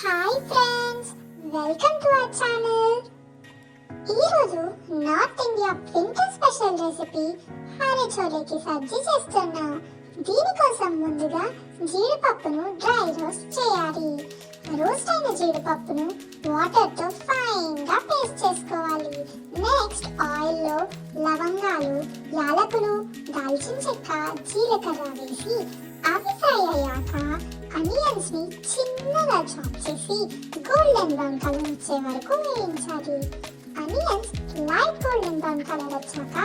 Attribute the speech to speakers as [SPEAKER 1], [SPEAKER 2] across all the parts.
[SPEAKER 1] Hi friends welcome to our channel ఈరోజు north India winter special recipe హారే చోలేకి సబ్జీ చేస్తున్నా. దీనికోసం ముందుగా జీడిపప్పును డ్రై రోస్ట్ చేయాలి. రోస్ట్ అయిన జీడిపప్పును వాటర్తో ఫైన్గా పేస్ట్ చేసుకోవాలి. నెక్స్ట్ ఆయిల్లో లవంగాలు యాలకులు దాల్చిన చెక్క జీలకర్ర వేసి అవి ఫ్రై అయ్యాక అనియన్స్ని చిన్నగా చాప్ చేసి గోల్డెన్ బ్రౌన్ కలర్ వచ్చే వరకు వేయించాలి. Onions light golden brown colour వచ్చాక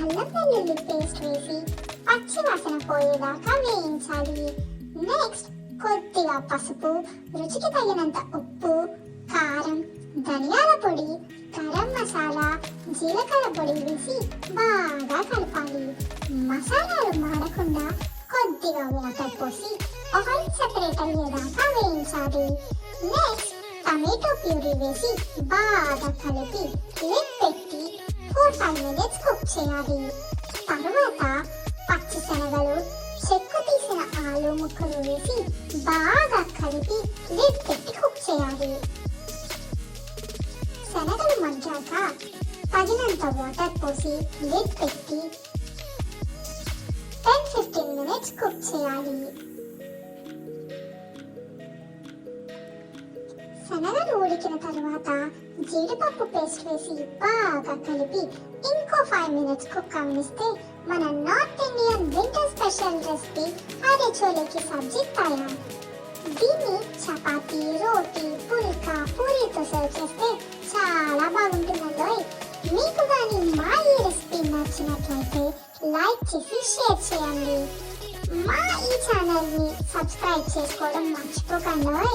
[SPEAKER 1] అల్లం వెల్లుల్లి పేస్ట్ వేసి పచ్చి వాసన పోయేదాకా వేయించాలి. నెక్స్ట్ కొద్దిగా పసుపు రుచికి తగినంత ఉప్పు కారం ధనియాల పొడి గరం మసాలా జీలకర్ర పొడి వేసి బాగా కలపాలి. మసాలాలు మాడకుండా కొద్దిగా వాటర్ పోసి ఆయిల్ సెపరేట్ అయ్యేదాకా వేయించాలి నెక్స్ట్ టమాటో ప్యూరీ వేసి బాగా కలిపి లిడ్ పెట్టి ఫోర్ ఫైవ్ మినిట్స్ కుక్ చేయాలి తర్వాత పచ్చి శనగలు చెక్కు తీసిన ఆలు ముక్కలు వేసి బాగా కలిపి లిడ్ పెట్టి కుక్ చేయాలి శనగలు మగ్గాక తగినంత వాటర్ పోసి లిడ్ పెట్టి టెన్ ఫిఫ్టీన్ చేయాలి శనగలు ఉడికిన తర్వాత జీడిపప్పు పేస్ట్ వేసి బాగా కలిపి ఇంకో ఫైవ్ మినిట్స్ కుక్ అవనిస్తే మన north Indian winter special recipe అదే చోలేకి సబ్జీ తయారు. దీన్ని చపాతి రోటీ పుల్కా పూరితో సర్వ్ చేస్తే చాలా బాగుంటుందండి మీకు కానీ మా ఈ రెసిపీ నచ్చినట్లయితే లైక్ చేసి షేర్ చేయండి. మా ఈ ఛానల్ని సబ్స్క్రైబ్ చేసుకోవడం మర్చిపోకండి